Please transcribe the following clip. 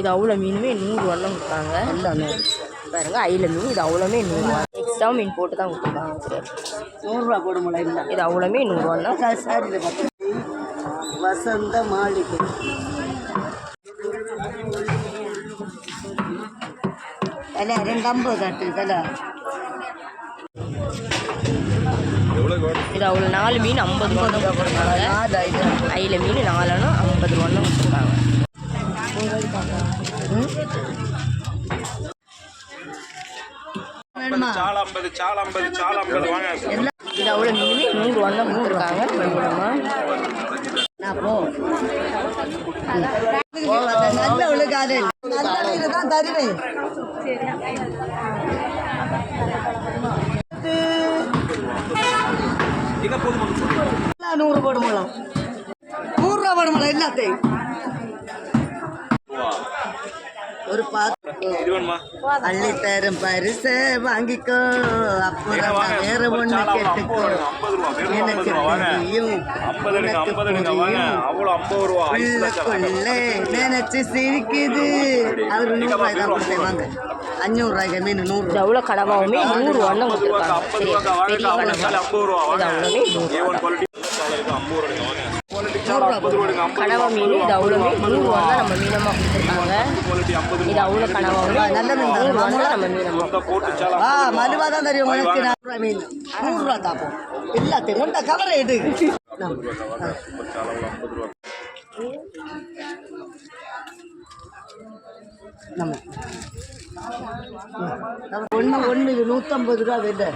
இது அவ்வளோ மீனுமே நூறுரூவா தான் கொடுத்தாங்க. எல்லாமே பாருங்க அயில மீன் இது அவ்வளோமே நூறுரூவா எக்ஸ்ட்ரா மீன் போட்டு தான் கொடுத்துருக்காங்க சரி. நூறுரூவா இல்லை. இது அவ்வளோமே நூறுரூவா தான் சாரி வசந்த மாளிகை. தலை ரெண்டு ஐம்பது கட்டு தலை இது அவ்வளோ நாலு மீன் ஐம்பது ரூபா தான் நாலு ஐந்து. அயில மீன் நாலுனா ஐம்பது ரூபா வேணுமா சால் ஐம்பது சால் ஐம்பது சால் ஐம்பது வாங்க இது அவ்வளோ மீனுமே நூறுரூவா தான் கொடுத்துருக்காங்க மீனமா நான் போ. போகாத, நல்ல ஒழுகாது நல்ல மீன் தான் தருவேன் நூறு போடுமலாம் நூறுரூவா போடுமலாம் எல்லாத்தையும். ஒரு அள்ளி தரும் பரிச வாங்கிக்கோ. அப்புறம். வேற ஒண்ணு கேட்டுக்கோ. எனக்கு. தெரியும். உள்ளுக்குள்ளே நினைச்சு சிரிக்குது. அவர் நூறு ரூபாய் தான் கொடுத்தேன். வாங்க. அஞ்சூறு ரூபாய்க்கு மீன் நூறு இது அவ்வளோ கடவாவுமே நூறுரூவா தான் ஐம்பது ரூபாய்க்கு கொடுத்துருக்காங்க. பெரிய ரூபாய்க்கு வாங்க இது அவ்வளோமே நூறுரூவா தான் நம்ம மீனமாக கொடுத்துருக்காங்க. இது அவ்வளோ நூறுரூவா தான் நம்ம மீனமாக நல்ல மீன் தான். கொடுத்துருக்காங்க மொத்த போட்டு சால் ஆ மலிவா தான் தெரியும் உனக்கு நான் மீன். நூறு ரூபா தாப்போம் எல்லாத்தையும் கொண்ட கவரை எடு. நம்ம. ஒன்று ஒன்று நூற்றம்பது ரூபா விலை.